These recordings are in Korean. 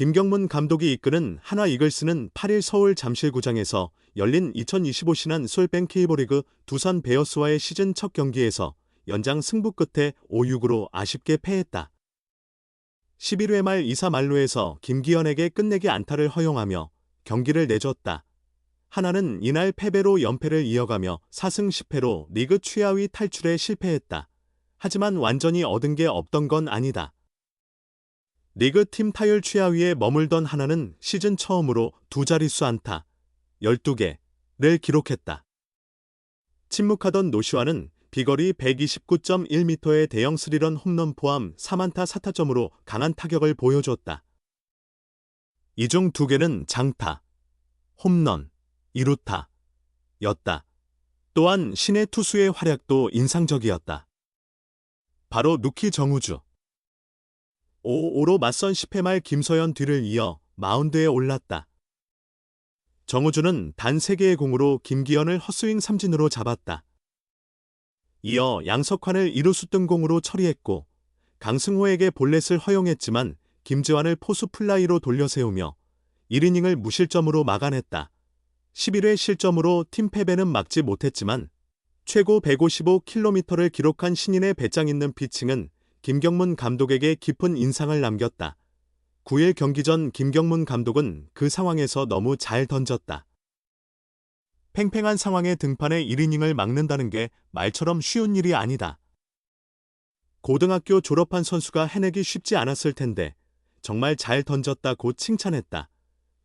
김경문 감독이 이끄는 하나 이글스는 8일 서울 잠실구장에서 열린 2025 신한 솔뱅 케이버리그 두산 베어스와의 시즌 첫 경기에서 연장 승부 끝에 5-6으로 아쉽게 패했다. 11회 말 2사 만루에서 김기현에게 끝내기 안타를 허용하며 경기를 내줬다. 하나는 이날 패배로 연패를 이어가며 4승 10패로 리그 최하위 탈출에 실패했다. 하지만 완전히 얻은 게 없던 건 아니다. 리그 팀 타율 최하위에 머물던 하나는 시즌 처음으로 두 자릿수 안타 12개를 기록했다. 침묵하던 노시와는 비거리 129.1m의 대형 스리런 홈런 포함 3안타 4타점으로 강한 타격을 보여줬다. 이 중 두 개는 장타, 홈런, 이루타 였다. 또한 신의 투수의 활약도 인상적이었다. 바로 루키 정우주. 5-5로 맞선 10회 말 김서연 뒤를 이어 마운드에 올랐다. 정우주는 단 3개의 공으로 김기현을 헛스윙 삼진으로 잡았다. 이어 양석환을 이루수 뜬공으로 처리했고 강승호에게 볼넷을 허용했지만 김지환을 포수 플라이로 돌려세우며 1이닝을 무실점으로 막아냈다. 11회 실점으로 팀 패배는 막지 못했지만 최고 155km를 기록한 신인의 배짱 있는 피칭은 김경문 감독에게 깊은 인상을 남겼다. 9일 경기 전 김경문 감독은 그 상황에서 너무 잘 던졌다. 팽팽한 상황의 등판에 1이닝을 막는다는 게 말처럼 쉬운 일이 아니다. 고등학교 졸업한 선수가 해내기 쉽지 않았을 텐데 정말 잘 던졌다고 칭찬했다.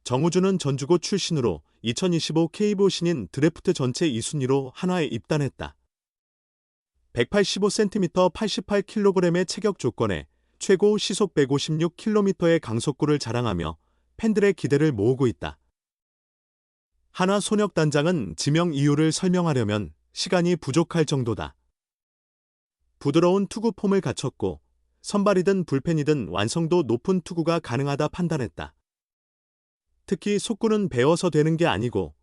정우주는 전주고 출신으로 2025 KBO 신인 드래프트 전체 2순위로 한화에 입단했다. 185cm 88kg의 체격 조건에 최고 시속 156km의 강속구를 자랑하며 팬들의 기대를 모으고 있다. 하나 손혁단장은 지명 이유를 설명하려면 시간이 부족할 정도다. 부드러운 투구 폼을 갖췄고 선발이든 불펜이든 완성도 높은 투구가 가능하다 판단했다. 특히 속구는 배워서 되는 게 아니고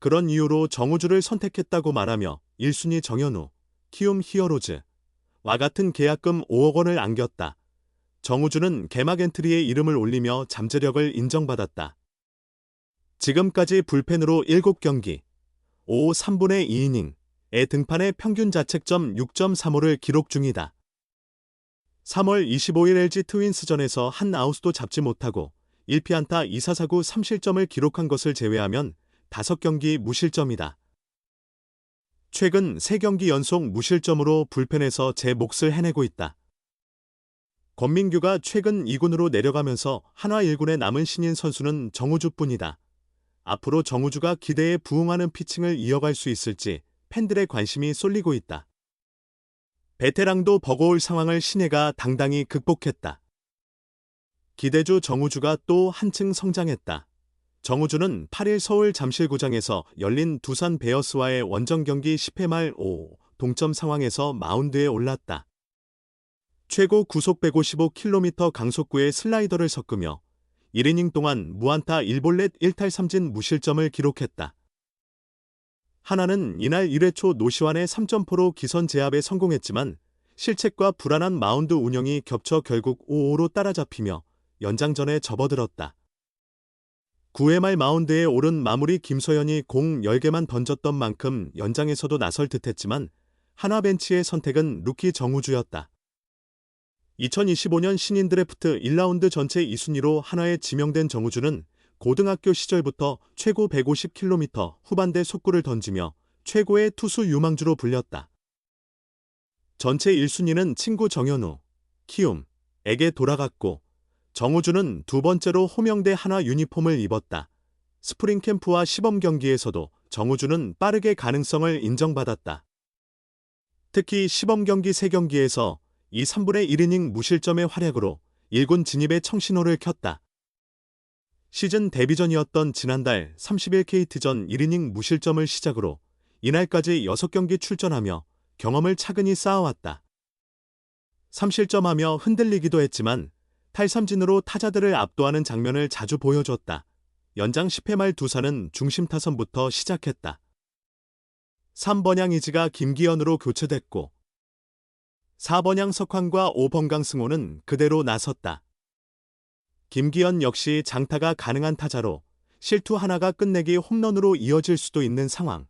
그런 이유로 정우주를 선택했다고 말하며 1순위 정현우, 키움 히어로즈 와 같은 계약금 5억 원을 안겼다. 정우주는 개막 엔트리에 이름을 올리며 잠재력을 인정받았다. 지금까지 불펜으로 7경기, 5 3분의 2이닝에 등판해 평균 자책점 6.35를 기록 중이다. 3월 25일 LG 트윈스전에서 한 아웃도 잡지 못하고 1피안타 2사사구 3실점을 기록한 것을 제외하면 5경기 무실점이다. 최근 3경기 연속 무실점으로 불펜에서 제 몫을 해내고 있다. 권민규가 최근 2군으로 내려가면서 한화 1군에 남은 신인 선수는 정우주뿐이다. 앞으로 정우주가 기대에 부응하는 피칭을 이어갈 수 있을지 팬들의 관심이 쏠리고 있다. 베테랑도 버거울 상황을 신예가 당당히 극복했다. 기대주 정우주가 또 한층 성장했다. 정우주는 8일 서울 잠실구장에서 열린 두산 베어스와의 원정 경기 10회 말 5, 동점 상황에서 마운드에 올랐다. 최고 구속 155km 강속구에 슬라이더를 섞으며 1이닝 동안 무안타 1볼넷 1탈 3진 무실점을 기록했다. 하나는 이날 1회 초 노시환의 3점포로 기선 제압에 성공했지만 실책과 불안한 마운드 운영이 겹쳐 결국 5-5로 따라잡히며 연장전에 접어들었다. 9회 말 마운드에 오른 마무리 김소연이 공 10개만 던졌던 만큼 연장에서도 나설 듯했지만 하나 벤치의 선택은 루키 정우주였다. 2025년 신인 드래프트 1라운드 전체 2순위로 하나에 지명된 정우주는 고등학교 시절부터 최고 150km 후반대 속구를 던지며 최고의 투수 유망주로 불렸다. 전체 1순위는 친구 정현우, 키움에게 돌아갔고 정우주는 두 번째로 호명대 하나 유니폼을 입었다. 스프링 캠프와 시범 경기에서도 정우주는 빠르게 가능성을 인정받았다. 특히 시범 경기 3경기에서 이 3분의 1이닝 무실점의 활약으로 1군 진입에 청신호를 켰다. 시즌 데뷔전이었던 지난달 30일 KT전 1이닝 무실점을 시작으로 이날까지 6경기 출전하며 경험을 차근히 쌓아왔다. 3실점하며 흔들리기도 했지만 탈삼진으로 타자들을 압도하는 장면을 자주 보여줬다. 연장 10회 말 두산은 중심 타선부터 시작했다. 3번양 이지가 김기현으로 교체됐고 4번양 석환과 5번강 승호는 그대로 나섰다. 김기현 역시 장타가 가능한 타자로 실투 하나가 끝내기 홈런으로 이어질 수도 있는 상황.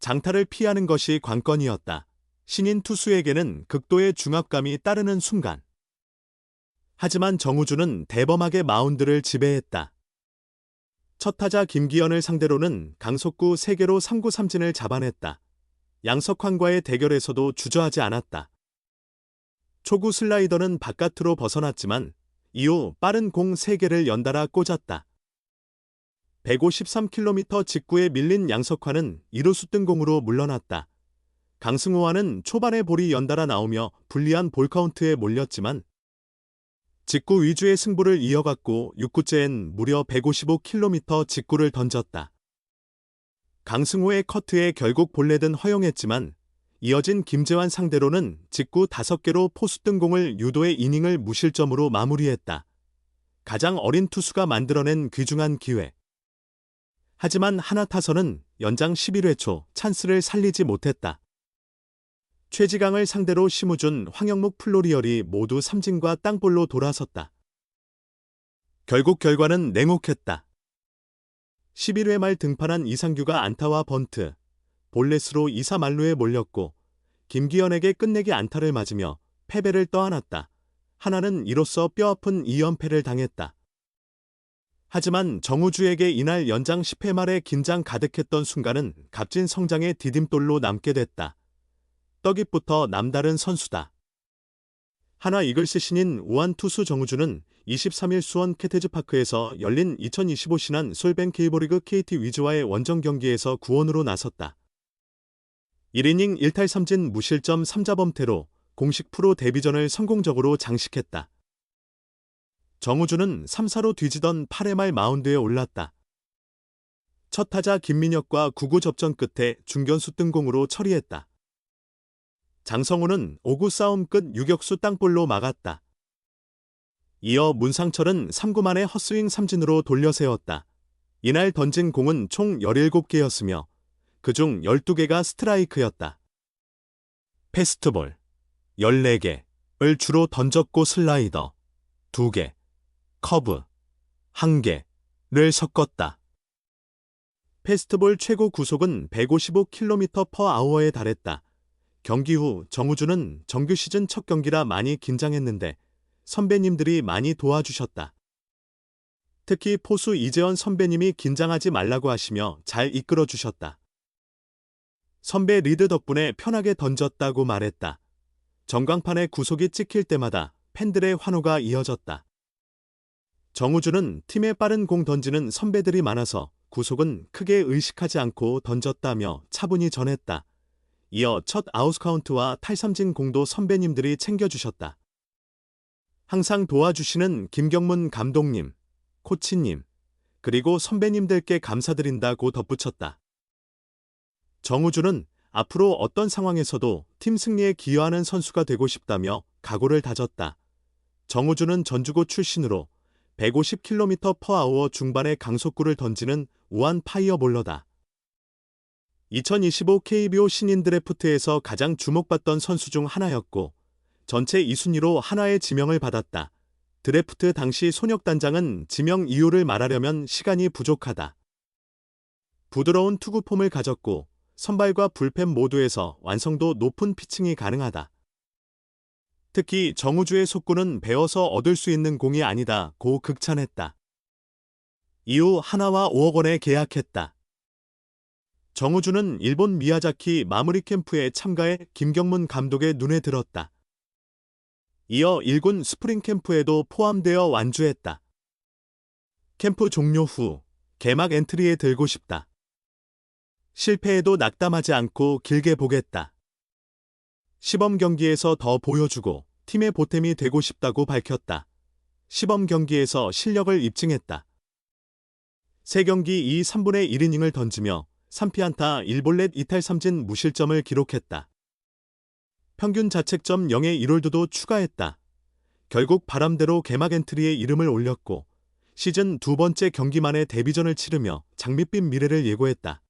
장타를 피하는 것이 관건이었다. 신인 투수에게는 극도의 중압감이 따르는 순간. 하지만 정우주는 대범하게 마운드를 지배했다. 첫 타자 김기현을 상대로는 강속구 3개로 3구 삼진을 잡아냈다. 양석환과의 대결에서도 주저하지 않았다. 초구 슬라이더는 바깥으로 벗어났지만 이후 빠른 공 3개를 연달아 꽂았다. 153km 직구에 밀린 양석환은 2루수 뜬공으로 물러났다. 강승호와는 초반에 볼이 연달아 나오며 불리한 볼카운트에 몰렸지만 직구 위주의 승부를 이어갔고 6구째엔 무려 155km 직구를 던졌다. 강승호의 커트에 결국 볼넷은 허용했지만 이어진 김재환 상대로는 직구 5개로 포수 뜬공을 유도의 이닝을 무실점으로 마무리했다. 가장 어린 투수가 만들어낸 귀중한 기회. 하지만 하나 타선은 연장 11회 초 찬스를 살리지 못했다. 최지강을 상대로 심우준, 황영묵 플로리얼이 모두 삼진과 땅볼로 돌아섰다. 결국 결과는 냉혹했다. 11회 말 등판한 이상규가 안타와 번트, 볼넷으로 2사 만루에 몰렸고 김기현에게 끝내기 안타를 맞으며 패배를 떠안았다. 하나는 이로써 뼈아픈 2연패를 당했다. 하지만 정우주에게 이날 연장 10회 말에 긴장 가득했던 순간은 값진 성장의 디딤돌로 남게 됐다. 떡잎부터 남다른 선수다. 하나 이글스 신인 우한 투수 정우주는 23일 수원 캐테즈파크에서 열린 2025 신한 솔뱅 케이버리그 KT 위즈와의 원정 경기에서 구원으로 나섰다. 1이닝 1탈 3진 무실점 3자범퇴로 공식 프로 데뷔전을 성공적으로 장식했다. 정우주는 3사로 뒤지던 8회 말 마운드에 올랐다. 첫 타자 김민혁과 9구 접전 끝에 중견수 뜬공으로 처리했다. 장성우는 5구 싸움 끝 유격수 땅볼로 막았다. 이어 문상철은 3구 만에 헛스윙 삼진으로 돌려세웠다. 이날 던진 공은 총 17개였으며 그중 12개가 스트라이크였다. 패스트볼 14개를 주로 던졌고 슬라이더 2개, 커브 1개를 섞었다. 페스트볼 최고 구속은 155km/h에 달했다. 경기 후 정우주는 정규 시즌 첫 경기라 많이 긴장했는데 선배님들이 많이 도와주셨다. 특히 포수 이재원 선배님이 긴장하지 말라고 하시며 잘 이끌어 주셨다. 선배 리드 덕분에 편하게 던졌다고 말했다. 전광판에 구속이 찍힐 때마다 팬들의 환호가 이어졌다. 정우주는 팀에 빠른 공 던지는 선배들이 많아서 구속은 크게 의식하지 않고 던졌다며 차분히 전했다. 이어 첫 아웃카운트와 탈삼진 공도 선배님들이 챙겨주셨다. 항상 도와주시는 김경문 감독님, 코치님, 그리고 선배님들께 감사드린다고 덧붙였다. 정우주는 앞으로 어떤 상황에서도 팀 승리에 기여하는 선수가 되고 싶다며 각오를 다졌다. 정우주는 전주고 출신으로 150km/h 중반의 강속구를 던지는 우한 파이어볼러다. 2025 KBO 신인 드래프트에서 가장 주목받던 선수 중 하나였고 전체 2순위로 하나의 지명을 받았다. 드래프트 당시 손혁단장은 지명 이유를 말하려면 시간이 부족하다. 부드러운 투구 폼을 가졌고 선발과 불펜 모두에서 완성도 높은 피칭이 가능하다. 특히 정우주의 속구는 배워서 얻을 수 있는 공이 아니다 고 극찬했다. 이후 하나와 5억 원에 계약했다. 정우주는 일본 미야자키 마무리 캠프에 참가해 김경문 감독의 눈에 들었다. 이어 1군 스프링 캠프에도 포함되어 완주했다. 캠프 종료 후 개막 엔트리에 들고 싶다. 실패해도 낙담하지 않고 길게 보겠다. 시범 경기에서 더 보여주고 팀의 보탬이 되고 싶다고 밝혔다. 시범 경기에서 실력을 입증했다. 3경기 2, 3분의 1이닝을 던지며 3피안타 1볼넷 2탈 3진 무실점을 기록했다. 평균 자책점 0의 1홀드도 추가했다. 결국 바람대로 개막 엔트리에 이름을 올렸고 시즌 두 번째 경기 만에 데뷔전을 치르며 장밋빛 미래를 예고했다.